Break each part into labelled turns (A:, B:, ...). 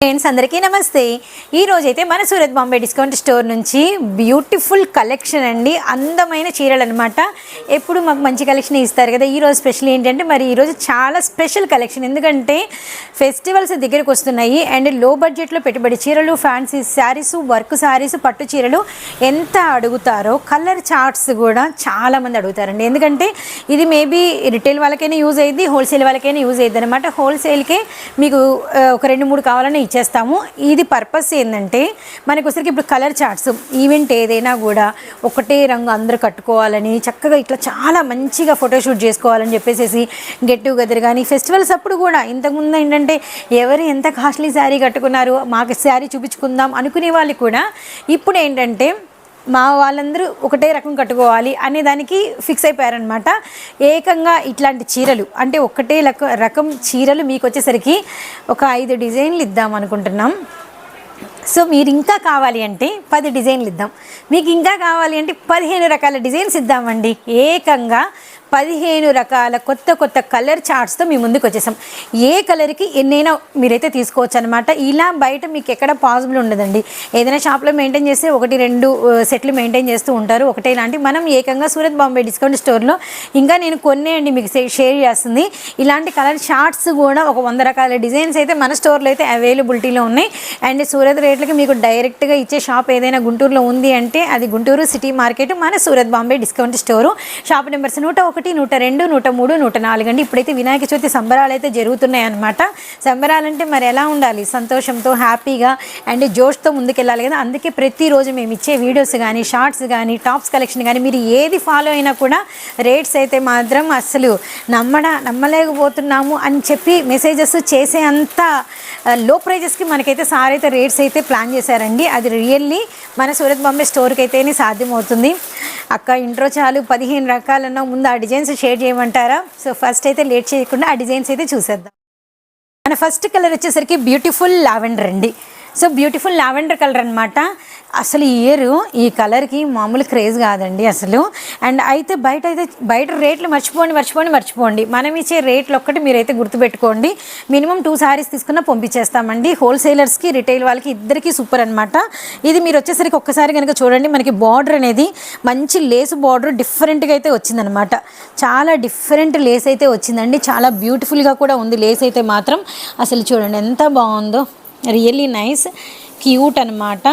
A: Friends అందరికీ నమస్తే. ఈ రోజైతే మన సూరత్ బాంబే డిస్కౌంట్ స్టోర్ నుంచి బ్యూటిఫుల్ కలెక్షన్ అండి. అందమైన చీరలు అనమాట ఎప్పుడు మాకు మంచి కలెక్షన్ ఇస్తారు కదా ఈ రోజు స్పెషల్ ఏంటంటే మరి ఈరోజు చాలా స్పెషల్ కలెక్షన్. ఎందుకంటే ఫెస్టివల్స్ దగ్గరకు వస్తున్నాయి. అండ్లో బడ్జెట్లో పెట్టుబడి చీరలు ఫ్యాన్సీ శారీస్ వర్క్ శారీస్ పట్టు చీరలు ఎంత అడుగుతారో కలర్ చార్ట్స్ కూడా చాలా మంది అడుగుతారండి. ఎందుకంటే ఇది మేబీ రిటైల్ వాళ్ళకైనా యూజ్ అయ్యింది హోల్సేల్ వాళ్ళకైనా యూజ్ అయ్యింది అనమాట హోల్సేల్కే మీకు ఒక రెండు మూడు కావాలని ఇచ్చేస్తాము. ఇది పర్పస్ ఏంటంటే మనకు ఒకసారికి ఇప్పుడు కలర్ చార్ట్స్ ఈవెంట్ ఏదైనా కూడా ఒకటే రంగు అందరూ కట్టుకోవాలని చక్కగా ఇట్లా చాలా మంచిగా ఫోటోషూట్ చేసుకోవాలని చెప్పేసి గెట్ టుగెదర్ కానీ ఫెస్టివల్స్ అప్పుడు కూడా ఇంతకుముందు ఏంటంటే ఎవరు ఎంత కాస్ట్లీ శారీ కట్టుకున్నారు మాకు శారీ చూపించుకుందాం అనుకునే వాళ్ళు కూడా ఇప్పుడు ఏంటంటే మా వాళ్ళందరూ ఒకటే రకం కట్టుకోవాలి అనే దానికి ఫిక్స్ అయిపోయారనమాట ఏకంగా ఇట్లాంటి చీరలు అంటే ఒకటే రకం చీరలు మీకు వచ్చేసరికి ఒక ఐదు డిజైన్లు ఇద్దాం అనుకుంటున్నాం. సో మీరు ఇంకా కావాలి అంటే పది డిజైన్లు ఇద్దాం. మీకు ఇంకా కావాలి అంటే పదిహేను రకాల డిజైన్స్ ఇద్దామండి. ఏకంగా పదిహేను రకాల కొత్త కొత్త కలర్ చార్ట్స్తో మీ ముందుకు వచ్చేసాం. ఏ కలర్కి ఎన్నైనా మీరైతే తీసుకోవచ్చు అనమాట ఇలా బయట మీకు ఎక్కడ పాసిబుల్ ఉండదండి. ఏదైనా షాప్లో మెయింటైన్ చేస్తే ఒకటి రెండు సెట్లు మెయింటైన్ చేస్తూ ఉంటారు. ఒకటే ఇలాంటి మనం ఏకంగా సూరత్ బాంబే డిస్కౌంట్ స్టోర్లో ఇంకా నేను కొన్నే అండి మీకు షేర్ చేస్తుంది. ఇలాంటి కలర్ చార్ట్స్ కూడా ఒక వంద రకాల డిజైన్స్ అయితే మన స్టోర్లో అయితే అవైలబిలిటీలో ఉన్నాయి. అండ్ సూరత్ రేట్లకి మీకు డైరెక్ట్గా ఇచ్చే షాప్ ఏదైనా గుంటూరులో ఉంది అంటే అది గుంటూరు సిటీ మార్కెట్ మన Surat Bombay discount store. Shop numbers నూట ఒకటి నూట రెండు నూట మూడు నూట నాలుగు అండి. ఇప్పుడైతే వినాయక చవితి సంబరాలు అయితే జరుగుతున్నాయి అనమాట సంబరాలంటే మరి ఎలా ఉండాలి? సంతోషంతో హ్యాపీగా అండ్ జోష్తో ముందుకెళ్ళాలి కదా. అందుకే ప్రతిరోజు మేము ఇచ్చే వీడియోస్ కానీ షార్ట్స్ కానీ టాప్స్ కలెక్షన్ కానీ మీరు ఏది ఫాలో అయినా కూడా రేట్స్ అయితే మాత్రం అసలు నమ్మడ నమ్మలేకపోతున్నాము అని చెప్పి మెసేజెస్ చేసే అంత లో ప్రైజెస్కి మనకైతే సార్ అయితే రేట్స్ అయితే ప్లాన్ చేశారండి. అది రియల్లీ మన సూరత్ బాంబే స్టోర్కి అయితేనే సాధ్యమవుతుంది. అక్క ఇంట్రో చాలు. పదిహేను రకాలన్నా ముందు ఆ డిజైన్స్ షేర్ చేయమంటారా? సో ఫస్ట్ అయితే లేట్ చేయకుండా ఆ డిజైన్స్ అయితే చూసేద్దాం. మన ఫస్ట్ కలర్ వచ్చేసరికి బ్యూటిఫుల్ లావెండర్ అండి. సో బ్యూటిఫుల్ లావెండర్ కలర్ అనమాట అసలు ఈ ఇయర్ ఈ కలర్కి మామూలు క్రేజ్ కాదండి అసలు. అండ్ అయితే బయట అయితే బయట రేట్లు మర్చిపోండి మర్చిపోండి మర్చిపోండి. మనం ఇచ్చే రేట్లు ఒక్కటి మీరైతే గుర్తుపెట్టుకోండి. మినిమం టూ శారీస్ తీసుకున్న పంపించేస్తామండి. హోల్సేలర్స్కి రిటైల్ వాళ్ళకి ఇద్దరికి సూపర్ అనమాట ఇది మీరు వచ్చేసరికి ఒక్కసారి కనుక చూడండి మనకి బార్డర్ అనేది మంచి లేస్ బార్డర్ డిఫరెంట్గా అయితే వచ్చిందనమాట చాలా డిఫరెంట్ లేస్ అయితే వచ్చిందండి. చాలా బ్యూటిఫుల్గా కూడా ఉంది లేస్ అయితే మాత్రం. అసలు చూడండి ఎంత బాగుందో. రియల్లీ నైస్ క్యూట్ అనమాట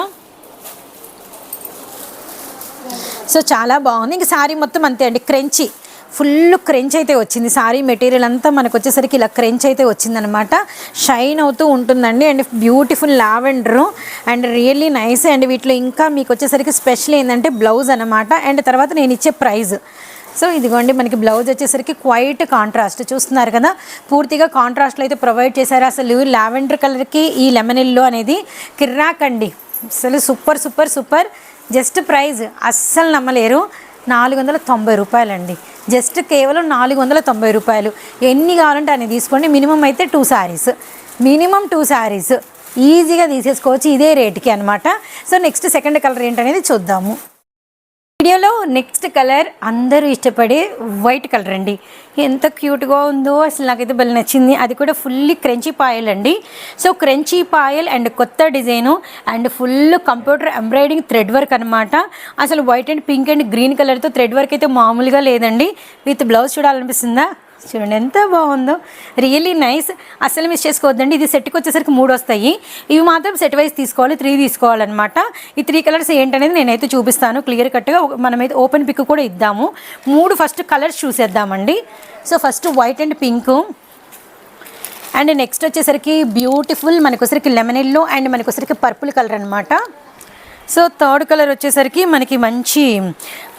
A: సో చాలా బాగుంది. ఇంక శారీ మొత్తం అంతే అండి. క్రెంచి. ఫుల్ క్రెంచ్ అయితే వచ్చింది. సారీ మెటీరియల్ అంతా మనకు వచ్చేసరికి ఇలా క్రెంచ్ అయితే వచ్చిందనమాట షైన్ అవుతూ ఉంటుందండి. And beautiful lavender. And really nice and వీటిలో. ఇంకా మీకు వచ్చేసరికి స్పెషల్ ఏంటంటే బ్లౌజ్ అనమాట అండ్ తర్వాత నేను ఇచ్చే ప్రైజ్. సో ఇదిగోండి మనకి బ్లౌజ్ వచ్చేసరికి క్వైట్ కాంట్రాస్ట్. చూస్తున్నారు కదా? పూర్తిగా కాంట్రాస్ట్లో అయితే ప్రొవైడ్ చేశారు. అసలు లావెండర్ కలర్కి ఈ లెమన్ ఎల్లో అనేది కిర్రాక్ అండి. అసలు super super super. Just price అస్సలు నమ్మలేరు. నాలుగు వందల తొంభై రూపాయలండి. జస్ట్ కేవలం నాలుగు వందల తొంభై రూపాయలు. ఎన్ని కావాలంటే అన్ని తీసుకోండి. మినిమం అయితే two saris. Minimum two saris. ఈజీగా తీసేసుకోవచ్చు. ఇదే రేట్కి అనమాట సో నెక్స్ట్ సెకండ్ కలర్ ఏంటనేది చూద్దాము. వీడియోలో నెక్స్ట్ కలర్ అందరూ ఇష్టపడే వైట్ కలర్ అండి. ఎంత క్యూట్గా ఉందో అసలు నాకైతే భలే నచ్చింది. అది కూడా ఫుల్లీ క్రంచీ పాయల్ అండి. సో క్రంచీ పాయల్ అండ్ కొత్త design and full computer embroidering thread work అనమాట అసలు white and pink and green కలర్తో థ్రెడ్ వర్క్ అయితే మామూలుగా లేదండి. విత్ బ్లౌజ్ చూడాలనిపిస్తుందా? చూడండి ఎంత బాగుందో. రియల్లీ నైస్ అసలు మిస్ చేసుకోవద్దండి. ఇది సెట్కి వచ్చేసరికి మూడు వస్తాయి. ఇవి మాత్రం సెట్ వైజ్ తీసుకోవాలి త్రీ తీసుకోవాలన్నమాట. ఈ త్రీ కలర్స్ ఏంటనేది నేనైతే చూపిస్తాను. క్లియర్ కట్గా మనమైతే ఓపెన్ పిక్ కూడా ఇద్దాము. మూడు ఫస్ట్ కలర్స్ చూసేద్దామండి. So first white and pink and next వచ్చేసరికి బ్యూటిఫుల్ మనకొసరికి లెమన్ ఎల్లో అండ్ మనకొసరికి పర్పుల్ కలర్ అనమాట సో థర్డ్ కలర్ వచ్చేసరికి మనకి మంచి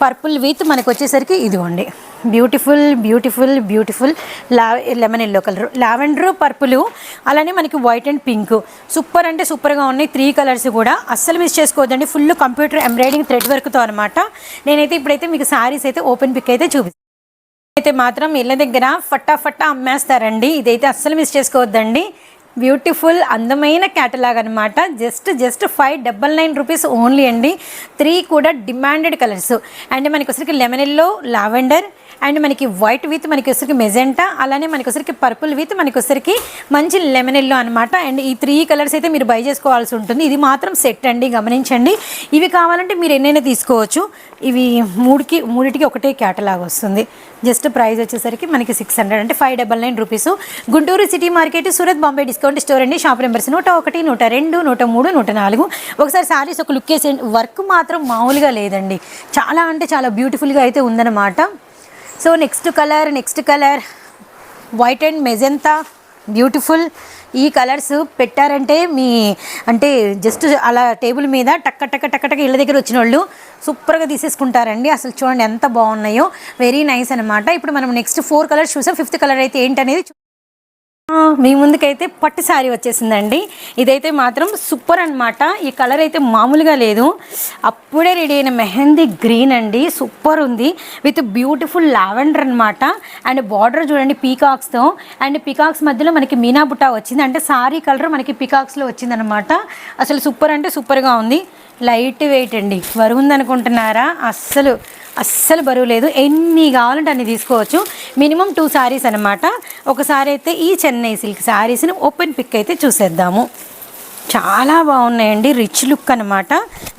A: పర్పుల్ విత్ మనకు వచ్చేసరికి ఇదిగోండి. బ్యూటిఫుల్ బ్యూటిఫుల్ బ్యూటిఫుల్ లా lemon yellow colour. Lavender purple అలానే మనకి వైట్ అండ్ పింక్. సూపర్ అంటే సూపర్గా ఉన్నాయి. త్రీ కలర్స్ కూడా. అస్సలు మిస్ చేసుకోవద్దండి. ఫుల్ కంప్యూటర్ ఎంబ్రాయిడింగ్ థ్రెడ్ వర్క్తో అనమాట నేనైతే ఇప్పుడైతే మీకు శారీస్ అయితే ఓపెన్ పిక్ అయితే చూపిస్తాను అయితే మాత్రం ఇళ్ళ దగ్గర ఫట్టా అమ్మేస్తారండి. ఇదైతే అస్సలు మిస్ చేసుకోవద్దండి. బ్యూటిఫుల్ అందమైన క్యాటలాగ్ అనమాట just just five double nine rupees only అండి. త్రీ కూడా డిమాండెడ్ కలర్స్. అండ్ మనకి వచ్చరికి లెమన్ ఎల్లో లావెండర్ అండ్ మనకి వైట్ విత్ మనకి వచ్చరికి మెజెంటా అలానే మనకి వచ్చరికి పర్పుల్ విత్ మనకి వచ్చరికి మంచి లెమన్ ఎల్లో అనమాట అండ్ ఈ త్రీ కలర్స్ అయితే మీరు బై చేసుకోవాల్సి ఉంటుంది. ఇది మాత్రం సెట్ అండి గమనించండి. ఇవి కావాలంటే మీరు ఎన్నైనా తీసుకోవచ్చు. ఇవి మూడుకి మూడిటికి ఒకటే క్యాటలాగ్ వస్తుంది. జస్ట్ ప్రైస్ వచ్చేసరికి మనకి సిక్స్ హండ్రెడ్ అంటే five double nine rupees. Guntur city market Surat Bombay discount store అండి. షాప్ నెంబర్స్ నూట ఒకటి నూట రెండు నూట మూడు నూట నాలుగు. ఒకసారి శారీస్ ఒక లుక్ వేసేయండి. వర్క్ మాత్రం మామూలుగా లేదండి. చాలా అంటే చాలా బ్యూటిఫుల్గా అయితే ఉందన్నమాట. So next colour next colour. White and magenta beautiful ఈ కలర్స్ పెట్టారంటే మీ అంటే జస్ట్ అలా టేబుల్ మీద టక్క టక్క టక్క టక్క ఇళ్ళ దగ్గర వచ్చిన వాళ్ళు సూపర్గా తీసేసుకుంటారండి. అసలు చూడండి ఎంత బాగున్నాయో. వెరీ నైస్ అనమాట ఇప్పుడు మనం నెక్స్ట్ ఫోర్ కలర్స్ చూసాం. ఫిఫ్త్ కలర్ అయితే ఏంటనేది మీ ముందుకైతే పట్టు శారీ వచ్చేసిందండి. ఇదైతే మాత్రం సూపర్ అన్నమాట. ఈ కలర్ అయితే మామూలుగా లేదు. అప్పుడే రెడీ అయిన మెహందీ గ్రీన్ అండి. సూపర్ ఉంది. విత్ బ్యూటిఫుల్ లావెండర్ అనమాట అండ్ బార్డర్ చూడండి పీకాక్స్తో. అండ్ పీకాక్స్ మధ్యలో మనకి మీనా బుట్టా వచ్చింది. అంటే శారీ కలర్ మనకి పీకాక్స్లో వచ్చిందనమాట అసలు సూపర్ అంటే సూపర్గా ఉంది. లైట్ వెయిట్ అండి. బరువు ఉందనుకుంటున్నారా అస్సలు అస్సలు బరువు లేదు. ఎన్ని కావాలంటే అన్ని తీసుకోవచ్చు. మినిమం టూ శారీస్ అనమాట ఒకసారి అయితే ఈ చెన్నై సిల్క్ శారీస్ని ఓపెన్ పిక్ అయితే చూసేద్దాము. చాలా బాగున్నాయండి. రిచ్ లుక్ అనమాట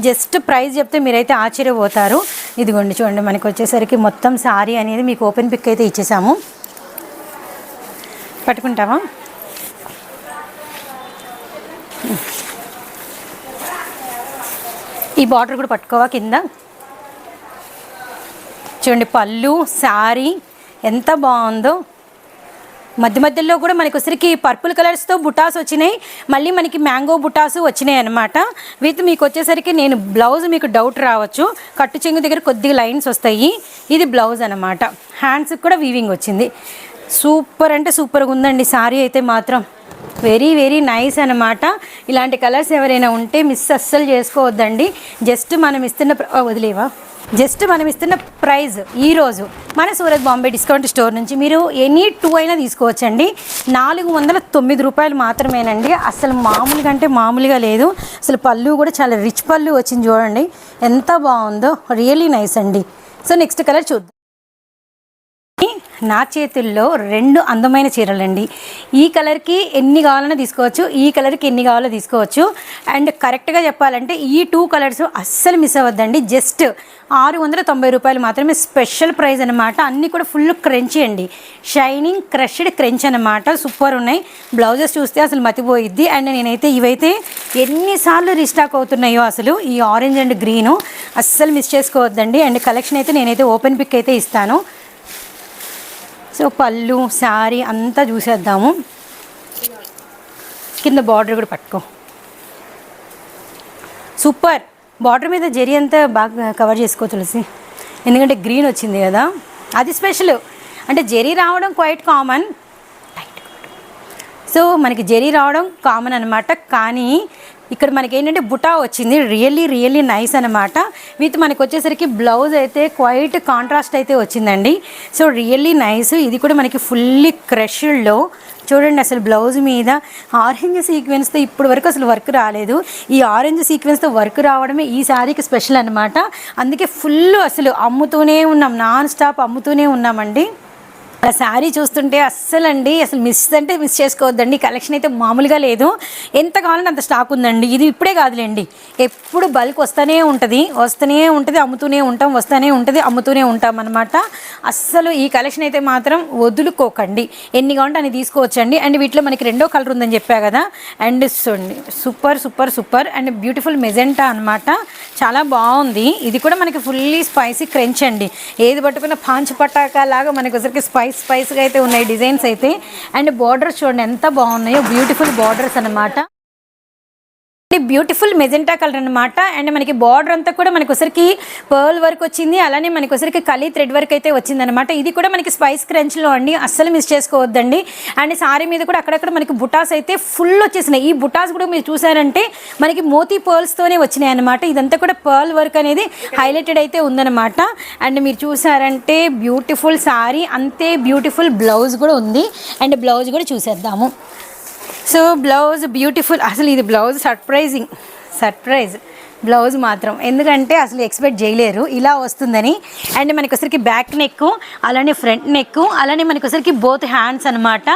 A: జస్ట్ ప్రైస్ చెప్తే మీరైతే ఆశ్చర్యపోతారు. ఇదిగోండి చూడండి మనకు వచ్చేసరికి మొత్తం శారీ అనేది మీకు ఓపెన్ పిక్ అయితే ఇచ్చేసాము. పట్టుకుంటావా? ఈ బార్డర్ కూడా పట్టుకోవా కింద? చూడండి పళ్ళు శారీ ఎంత బాగుందో. మధ్య మధ్యలో కూడా మనకి ఉసిరికి పర్పుల్ కలర్స్తో బుటాస్ వచ్చినాయి. మళ్ళీ మనకి మ్యాంగో బుటాస్ వచ్చినాయి అనమాట విత్ మీకు వచ్చేసరికి నేను బ్లౌజ్ మీకు డౌట్ రావచ్చు. కట్టు చెంగు దగ్గర కొద్దిగా లైన్స్ వస్తాయి. ఇది బ్లౌజ్ అనమాట హ్యాండ్స్కి కూడా వీవింగ్ వచ్చింది. సూపర్ అంటే సూపర్గా ఉందండి. సారీ అయితే మాత్రం. వెరీ వెరీ నైస్ అనమాట ఇలాంటి కలర్స్ ఎవరైనా ఉంటే మిస్ అస్సలు చేసుకోవద్దండి. జస్ట్ మనం ఇస్తున్న ప్ర- వదిలేవా? జస్ట్ మనం ఇస్తున్న ప్రైజ్ ఈరోజు మన సూరత్ బాంబే డిస్కౌంట్ స్టోర్ నుంచి మీరు ఎనీ టూ అయినా తీసుకోవచ్చండి. నాలుగు వందల తొమ్మిది రూపాయలు మాత్రమేనండి. అసలు మామూలుగా అంటే మామూలుగా లేదు. అసలు పళ్ళు కూడా చాలా రిచ్ పళ్ళు వచ్చింది చూడండి. ఎంత బాగుందో. రియలీ నైస్ అండి. సో నెక్స్ట్ కలర్ చూద్దాం. నా చేతుల్లో రెండు అందమైన చీరలండి. ఈ కలర్కి ఎన్ని కావాలన్నా తీసుకోవచ్చు ఈ కలర్కి ఎన్ని కావాలో తీసుకోవచ్చు. అండ్ కరెక్ట్గా చెప్పాలంటే ఈ టూ కలర్స్ అస్సలు మిస్ అవ్వద్దండి. జస్ట్ ఆరు వందల తొంభై రూపాయలు మాత్రమే స్పెషల్ ప్రైస్ అనమాట అన్నీ కూడా ఫుల్ క్రంచీ అండి. షైనింగ్ క్రష్డ్ క్రంచ్ అనమాట సూపర్ ఉన్నాయి. బ్లౌజెస్ చూస్తే అసలు మతిపోయిద్ది. అండ్ నేనైతే ఇవైతే ఎన్నిసార్లు రీస్టాక్ అవుతున్నాయో అసలు ఈ ఆరెంజ్ అండ్ గ్రీను అస్సలు మిస్ చేసుకోవద్దండి. అండ్ కలెక్షన్ అయితే నేనైతే ఓపెన్ పిక్ అయితే ఇస్తాను. సో పళ్ళు శారీ అంతా చూసేద్దాము. కింద బార్డర్ కూడా పట్టుకో. సూపర్! బార్డర్ మీద జరి అంతా బాగా కవర్ చేసుకో తులసి. ఎందుకంటే గ్రీన్ వచ్చింది కదా. అది స్పెషల్. అంటే జరీ రావడం క్వైట్ కామన్. సో మనకి జరీ రావడం కామన్ అనమాట కానీ ఇక్కడ మనకి ఏంటంటే బుటా వచ్చింది. రియల్లీ రియల్లీ నైస్ అనమాట విత్ మనకి వచ్చేసరికి బ్లౌజ్ అయితే క్వైట్ కాంట్రాస్ట్ అయితే వచ్చిందండి. సో రియల్లీ నైస్ ఇది కూడా మనకి ఫుల్లీ క్రష్డ్లో చూడండి అసలు బ్లౌజ్ మీద ఆరెంజ్ సీక్వెన్స్తో ఇప్పటి వరకు అసలు వర్క్ రాలేదు. ఈ ఆరెంజ్ సీక్వెన్స్తో వర్క్ రావడమే ఈ శారీకి స్పెషల్ అనమాట అందుకే ఫుల్ అసలు అమ్ముతూనే ఉన్నాం. నాన్ స్టాప్ అమ్ముతూనే ఉన్నామండి. ఆ శారీ చూస్తుంటే అస్సలు అండి అసలు మిస్ అంటే మిస్ చేసుకోవద్దండి. కలెక్షన్ అయితే మామూలుగా లేదు. ఎంత కావాలంటే అంత స్టాక్ ఉందండి. ఇది ఇప్పుడే కాదులేండి. ఎప్పుడు బల్క్ వస్తూనే ఉంటుంది. వస్తూనే ఉంటుంది అమ్ముతూనే ఉంటాం వస్తూనే ఉంటుంది అమ్ముతూనే ఉంటాం అనమాట అస్సలు ఈ కలెక్షన్ అయితే మాత్రం వదులుకోకండి. ఎన్ని కావాలంటే అని తీసుకోవచ్చండి. అండ్ వీటిలో మనకి రెండో కలర్ ఉందని చెప్పా కదా. అండ్ చూడండి super super super and beautiful magenta అనమాట చాలా బాగుంది. ఇది కూడా మనకి ఫుల్లీ స్పైసీ క్రంచ్ అండి. ఏది పట్టుకున్న పాంచ్ పటాకా లాగా మనకి ఒకసారికి స్పైస్ స్పైస్గా అయితే ఉన్నాయి డిజైన్స్ అయితే. అండ్ బార్డర్స్ చూడండి ఎంత బాగున్నాయో. బ్యూటిఫుల్ బార్డర్స్ అన్నమాట. బ్యూటిఫుల్ మెజెంటా కలర్ అనమాట అండ్ మనకి బార్డర్ అంతా కూడా మనకి ఒకసారికి పర్ల్ వర్క్ వచ్చింది. అలానే మనకి ఒకసారికి కలీ థ్రెడ్ వర్క్ అయితే వచ్చింది అనమాట ఇది కూడా మనకి స్పైస్ క్రంచ్లో అండి. అస్సలు మిస్ చేసుకోవద్దండి. అండ్ సారీ మీద కూడా అక్కడక్కడ మనకి బుటాస్ అయితే ఫుల్ వచ్చేసినాయి. ఈ బుటాస్ కూడా మీరు చూసారంటే మనకి మోతీ పర్ల్స్తోనే వచ్చినాయి అనమాట ఇదంతా కూడా పర్ల్ వర్క్ అనేది హైలైటెడ్ అయితే ఉందన్నమాట. అండ్ మీరు చూసారంటే బ్యూటిఫుల్ సారీ అంతే బ్యూటిఫుల్ బ్లౌజ్ కూడా ఉంది. అండ్ బ్లౌజ్ కూడా చూసేద్దాము. So blouse beautiful. అసలు ఇది బ్లౌజ్ సర్ప్రైజింగ్. సర్ప్రైజ్. బ్లౌజ్ మాత్రం. ఎందుకంటే అసలు ఎక్స్పెక్ట్ చేయలేరు. ఇలా వస్తుందని. అండ్ మనకొసరికి బ్యాక్ నెక్ అలానే ఫ్రంట్ నెక్ అలానే మనకొసరికి బోత్ హ్యాండ్స్ అనమాట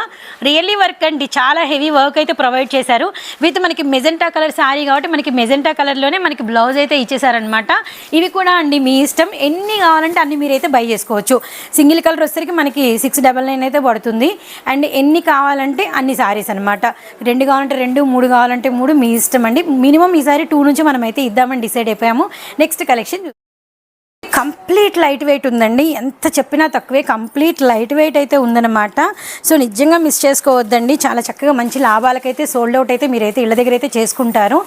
A: రియల్లీ వర్క్ అండి. చాలా హెవీ వర్క్ అయితే ప్రొవైడ్ చేశారు. విత్ మనకి మెజెంటా కలర్ శారీ కాబట్టి మనకి మెజెంటా కలర్లోనే మనకి బ్లౌజ్ అయితే ఇచ్చేసారనమాట ఇవి కూడా అండి మీ ఇష్టం. ఎన్ని కావాలంటే అన్ని మీరైతే బై చేసుకోవచ్చు. సింగిల్ కలర్ వచ్చేసరికి మనకి సిక్స్ డబల్ నైన్ అయితే పడుతుంది. అండ్ ఎన్ని కావాలంటే అన్ని శారీస్ అనమాట రెండు కావాలంటే రెండు మూడు కావాలంటే మూడు మీ ఇష్టం అండి. మినిమం ఈసారి టూ నుంచి మనమైతే అయితే ఇద్దామని డిసైడ్ అయిపోయాము. Next collection complete light weight ఉందండి. ఎంత చెప్పినా తక్కువే. కంప్లీట్ లైట్ వెయిట్ అయితే ఉందన్నమాట. సో నిజంగా మిస్ చేసుకోవద్దండి. చాలా చక్కగా మంచి లాభాలకైతే సోల్డ్ అవుట్ అయితే మీరైతే ఇళ్ళ దగ్గర అయితే చేసుకుంటారు.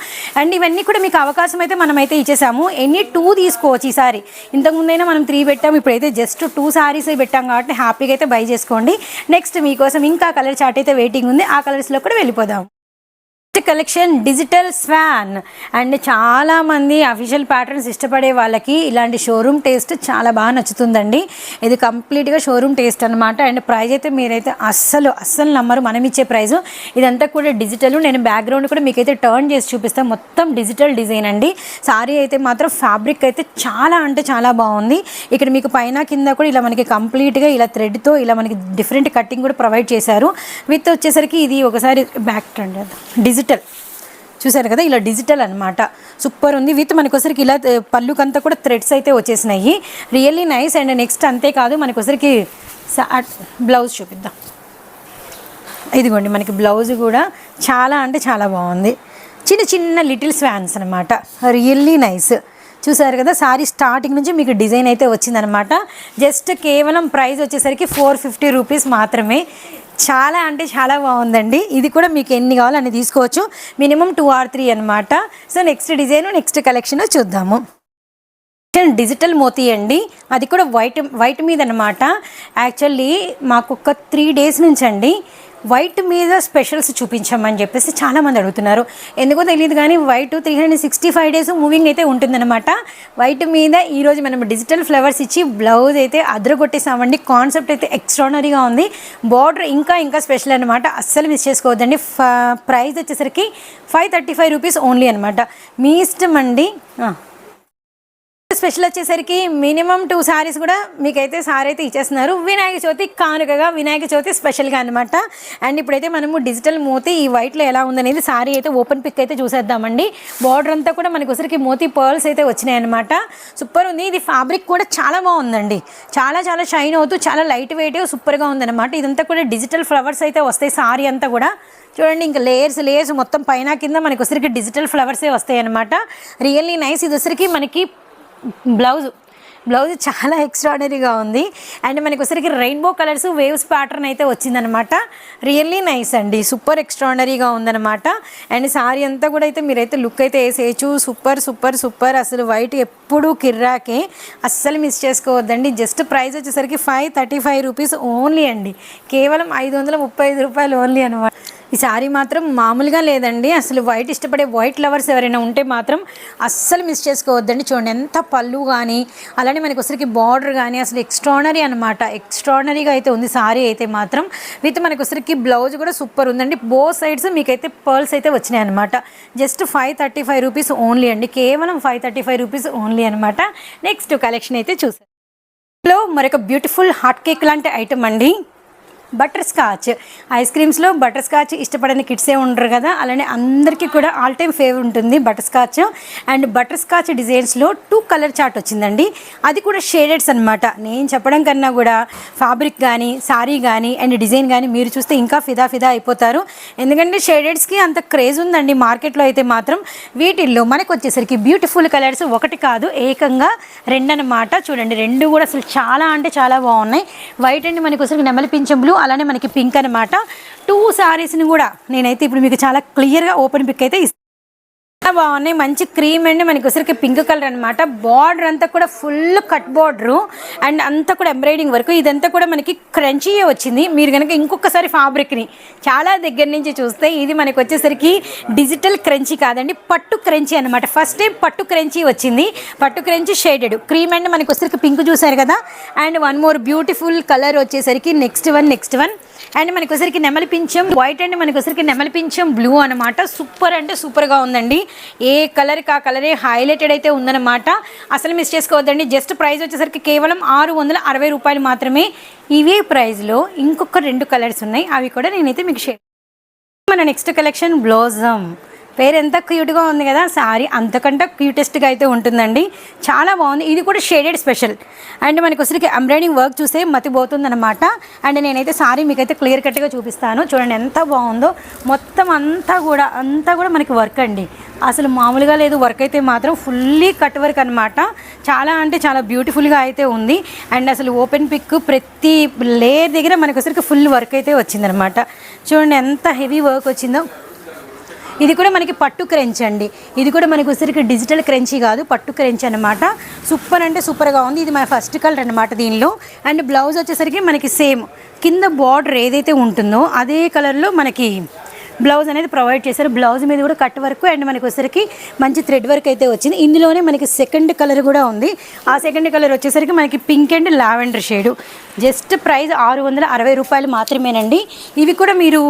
A: అండ్ ఇవన్నీ కూడా మీకు అవకాశం అయితే మనమైతే ఇచ్చేసాము. ఎన్ని టూ తీసుకోవచ్చు ఈసారి. ఇంతకుముందైనా మనం త్రీ పెట్టాము. ఇప్పుడైతే జస్ట్ టూ సారీస్ పెట్టాం కాబట్టి హ్యాపీగా అయితే బై చేసుకోండి. నెక్స్ట్ మీకోసం ఇంకా కలర్ చార్ట్ అయితే వెయిటింగ్ ఉంది. ఆ కలర్స్లో కూడా వెళ్ళిపోదాం. కలెక్షన్ డిజిటల్ స్వాన్ అండ్ చాలామంది అఫీషియల్ ప్యాటర్న్స్ ఇష్టపడే వాళ్ళకి ఇలాంటి షోరూమ్ టేస్ట్ చాలా బాగా నచ్చుతుందండి. ఇది కంప్లీట్గా షోరూమ్ టేస్ట్ అనమాట అండ్ ప్రైస్ అయితే మీరైతే అస్సలు అస్సలు నమ్మరు. మనం ఇచ్చే ప్రైజ్ ఇదంతా కూడా డిజిటల్ నేను బ్యాక్గ్రౌండ్ కూడా మీకైతే టర్న్ చేసి చూపిస్తాను. మొత్తం డిజిటల్ డిజైన్ అండి. సారీ అయితే మాత్రం ఫ్యాబ్రిక్ అయితే చాలా అంటే చాలా బాగుంది. ఇక్కడ మీకు పైన కింద కూడా ఇలా మనకి కంప్లీట్గా ఇలా థ్రెడ్తో ఇలా మనకి డిఫరెంట్ కటింగ్ కూడా ప్రొవైడ్ చేశారు. విత్ వచ్చేసరికి ఇది ఒకసారి బ్యాక్ ట్రెండ్ డిజిటల్ డిజిటల్. చూసారు కదా? ఇలా డిజిటల్ అనమాట సూపర్ ఉంది. విత్ మనకొసరికి ఇలా పళ్ళుకంతా కూడా థ్రెడ్స్ అయితే వచ్చేసినాయి. రియల్లీ నైస్ అండ్ నెక్స్ట్ అంతేకాదు మనకొసరికి బ్లౌజ్ చూపిద్దాం. ఇదిగోండి మనకి బ్లౌజ్ కూడా చాలా అంటే చాలా బాగుంది. చిన్న చిన్న లిటిల్ స్వాన్స్ అనమాట రియల్లీ నైస్. చూసారు కదా? సారీ స్టార్టింగ్ నుంచి మీకు డిజైన్ అయితే వచ్చిందనమాట జస్ట్ కేవలం ప్రైస్ వచ్చేసరికి ఫోర్ ఫిఫ్టీ రూపీస్ మాత్రమే. చాలా అంటే చాలా బాగుందండి. ఇది కూడా మీకు ఎన్ని కావాలో అన్ని తీసుకోవచ్చు. మినిమం టూ ఆర్ త్రీ అనమాట so next design next collection చూద్దాము. డిజిటల్ మోతీ అండి. అది కూడా వైట్ వైట్ మీద అనమాట యాక్చువల్లీ మాకు ఒక త్రీ డేస్ నుంచి అండి వైట్ మీద స్పెషల్స్ చూపించమని చెప్పేసి చాలామంది అడుగుతున్నారు. ఎందుకో తెలియదు కానీ white three hundred sixty five days moving అయితే ఉంటుందన్నమాట. వైట్ మీద ఈరోజు మనం డిజిటల్ ఫ్లవర్స్ ఇచ్చి బ్లౌజ్ అయితే అదరగొట్టేసామండి. కాన్సెప్ట్ అయితే ఎక్స్ట్రానరీగా ఉంది. బార్డర్ ఇంకా ఇంకా స్పెషల్ అనమాట అస్సలు మిస్ చేసుకోవద్దండి. ప్రైస్ వచ్చేసరికి five thirty five rupees only అనమాట మీ ఇష్టం అండి? స్పెషల్ వచ్చేసరికి మినిమం టూ సారీస్ కూడా మీకైతే సారీ అయితే ఇచ్చేస్తున్నారు. వినాయక చవితి కానుకగా వినాయక చవితి స్పెషల్గా అనమాట అండ్ ఇప్పుడైతే మనము డిజిటల్ మూతి ఈ వైట్లో ఎలా ఉందనేది సారీ అయితే ఓపెన్ పిక్ అయితే చూసేద్దామండి. బార్డర్ అంతా కూడా మనకు ఒకసారికి మోతీ పర్ల్స్ అయితే వచ్చినాయి అనమాట సూపర్ ఉంది. ఇది ఫ్యాబ్రిక్ కూడా చాలా బాగుందండి. చాలా చాలా షైన్ అవుతూ చాలా లైట్ వెయిట్ సూపర్గా ఉందన్నమాట. ఇదంతా కూడా డిజిటల్ ఫ్లవర్స్ అయితే వస్తాయి సారీ అంతా కూడా. చూడండి ఇంకా లేయర్స్ లేయర్స్ మొత్తం పైన కింద మనకి ఒకసారికి డిజిటల్ ఫ్లవర్సే వస్తాయి అనమాట రియల్లీ నైస్ ఇది ఒకసారికి మనకి బ్లౌజ్. బ్లౌజ్ చాలా ఎక్స్ట్రాడనరీగా ఉంది. అండ్ మనకి ఒకసారికి రెయిన్బో కలర్స్ వేవ్స్ ప్యాటర్న్ అయితే వచ్చిందనమాట. రియల్లీ నైస్ అండి. సూపర్ ఎక్స్ట్రాడనరీగా ఉందనమాట. అండ్ సారీ అంతా కూడా అయితే మీరైతే లుక్ అయితే వేసేయచ్చు. Super super super. అసలు వైట్ ఎప్పుడూ కిర్రాకే. అస్సలు మిస్ చేసుకోవద్దండి. జస్ట్ ప్రైస్ వచ్చేసరికి five thirty five rupees only అండి. కేవలం ఐదు వందల ముప్పై ఐదు రూపాయలు ఓన్లీ అనమాట. ఈ శారీ మాత్రం మామూలుగా లేదండి. అసలు వైట్ ఇష్టపడే వైట్ లవర్స్ ఎవరైనా ఉంటే మాత్రం అస్సలు మిస్ చేసుకోవద్దండి. చూడండి ఎంత పళ్ళు కానీ అలానే మనకి ఒకసారికి బార్డర్ కానీ అసలు ఎక్స్ట్రానరీ అనమాట ఎక్స్ట్రానరీగా అయితే ఉంది సారీ అయితే మాత్రం. విత్ మనకి ఒకసారికి బ్లౌజ్ కూడా సూపర్ ఉందండి. బో సైడ్స్ మీకైతే పర్ల్స్ అయితే వచ్చినాయి అనమాట just five thirty five rupees only అండి. కేవలం five thirty five rupees only అనమాట నెక్స్ట్ కలెక్షన్ అయితే చూసాం లో మరొక బ్యూటిఫుల్ హాట్ కేక్ లాంటి ఐటమ్ అండి. బటర్ స్కాచ్ ఐస్ క్రీమ్స్లో బటర్ స్కాచ్ ఇష్టపడని కిడ్సే ఉండరు కదా అలానే అందరికీ కూడా ఆల్ టైమ్ ఫేవర్ ఉంటుంది butterscotch and butterscotch డిజైన్స్లో టూ కలర్ చార్ట్ వచ్చిందండి. అది కూడా షేడెడ్స్ అనమాట నేను చెప్పడం కన్నా కూడా ఫ్యాబ్రిక్ కానీ సారీ కానీ అండ్ డిజైన్ కానీ మీరు చూస్తే ఇంకా ఫిదా ఫిదా అయిపోతారు. ఎందుకంటే షేడెడ్స్కి అంత క్రేజ్ ఉందండి మార్కెట్లో అయితే మాత్రం. వీటిల్లో మనకు వచ్చేసరికి బ్యూటిఫుల్ కలర్స్ ఒకటి కాదు ఏకంగా రెండు అనమాట చూడండి రెండు కూడా అసలు చాలా అంటే చాలా బాగున్నాయి. వైట్ అండ్ మనకు వచ్చరికి నెమలి పింఛం బ్లూ అలానే మనకి పింక్ అనమాట టూ శారీస్ని కూడా నేనైతే ఇప్పుడు మీకు చాలా క్లియర్గా ఓపెన్ పిక్ అయితే చాలా బాగున్నాయి. మంచి క్రీమ్ అండి మనకి వచ్చరికి పింక్ కలర్ అనమాట బార్డర్ అంతా కూడా ఫుల్ కట్ బార్డర్ అండ్ అంతా కూడా ఎంబ్రాయిడింగ్ వరకు ఇదంతా కూడా మనకి క్రంచీయే వచ్చింది. మీరు కనుక ఇంకొకసారి ఫ్యాబ్రిక్ని చాలా దగ్గర నుంచి చూస్తే ఇది మనకి వచ్చేసరికి డిజిటల్ క్రంచీ కాదండి పట్టు క్రంచీ అనమాట ఫస్ట్ టైం పట్టు క్రంచీ వచ్చింది. పట్టు క్రంచీ షేడెడ్ క్రీమ్ అండ్ మనకి వచ్చేసరికి పింక్ చూసారు కదా? And one more beautiful colour వచ్చేసరికి next one next one and మనకొసరికి ఒకసారికి నెమలి పింఛం వైట్ అండ్ మనకొసరికి ఒకసారికి నెమలి పింఛం బ్లూ అనమాట సూపర్ అంటే సూపర్గా ఉందండి. ఏ కలర్కి ఆ కలరే హైలైటెడ్ అయితే ఉందన్నమాట. అసలు మిస్ చేసుకోవద్దండి. జస్ట్ ప్రైస్ వచ్చేసరికి కేవలం ఆరు వందల అరవై రూపాయలు మాత్రమే. ఇవే ప్రైస్లో ఇంకొక రెండు కలర్స్ ఉన్నాయి. అవి కూడా నేనైతే మీకు షేర్ మన నెక్స్ట్ కలెక్షన్ బ్లౌజమ్ పేరు ఎంత క్యూట్గా ఉంది కదా సారీ అంతకంటే క్యూటెస్ట్గా అయితే ఉంటుందండి. చాలా బాగుంది. ఇది కూడా షేడెడ్ స్పెషల్. అండ్ మనకు వచ్చరికి ఎంబ్రాయిడింగ్ వర్క్ చూస్తే మతిపోతుంది అనమాట అండ్ నేనైతే సారీ మీకైతే క్లియర్ కట్గా చూపిస్తాను. చూడండి ఎంత బాగుందో. మొత్తం అంతా కూడా అంతా కూడా మనకి వర్క్ అండి. అసలు మామూలుగా లేదు. వర్క్ అయితే మాత్రం ఫుల్లీ కట్ వర్క్ అనమాట చాలా అంటే చాలా బ్యూటిఫుల్గా అయితే ఉంది. అండ్ అసలు ఓపెన్ పిక్ ప్రతి లేయర్ దగ్గర మనకు వచ్చరికి ఫుల్ వర్క్ అయితే వచ్చిందనమాట చూడండి ఎంత హెవీ వర్క్ వచ్చిందో. ఇది కూడా మనకి పట్టు క్రంచ్ అండి. ఇది కూడా మనకి ఉసిరికి డిజిటల్ క్రంచీ కాదు పట్టు క్రంచ్ అనమాట సూపర్ అంటే సూపర్గా ఉంది. ఇది మన ఫస్ట్ కలర్ అనమాట దీనిలో. అండ్ బ్లౌజ్ వచ్చేసరికి మనకి సేమ్. కింద బార్డర్ ఏదైతే ఉంటుందో అదే కలర్లో మనకి బ్లౌజ్ అనేది ప్రొవైడ్ చేశారు. బ్లౌజ్ మీద కూడా కట్ వర్క్ అండ్ మనకి వచ్చేసరికి మంచి థ్రెడ్ వర్క్ అయితే వచ్చింది. ఇందులోనే మనకి సెకండ్ కలర్ కూడా ఉంది. ఆ సెకండ్ కలర్ వచ్చేసరికి మనకి pink and lavender shade. Just price ఆరు వందల అరవై రూపాయలు మాత్రమేనండి. ఇవి కూడా మీరు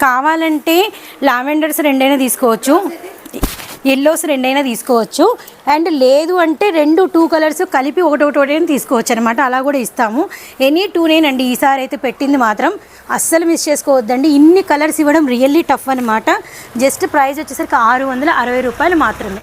A: కావాలంటే లావెండర్స్ రెండైనా తీసుకోవచ్చు. ఎల్లోస్ రెండైనా తీసుకోవచ్చు. అండ్ లేదు అంటే రెండు టూ కలర్స్ కలిపి ఒకటి ఒకటి ఒకటి తీసుకోవచ్చు అనమాట అలా కూడా ఇస్తాము. ఎనీ టూనేనండి ఈసారి అయితే పెట్టింది మాత్రం. అస్సలు మిస్ చేసుకోవద్దండి. ఇన్ని కలర్స్ ఇవ్వడం రియల్లీ టఫ్ అనమాట జస్ట్ ప్రైస్ వచ్చేసరికి ఆరు వందల అరవై రూపాయలు మాత్రమే.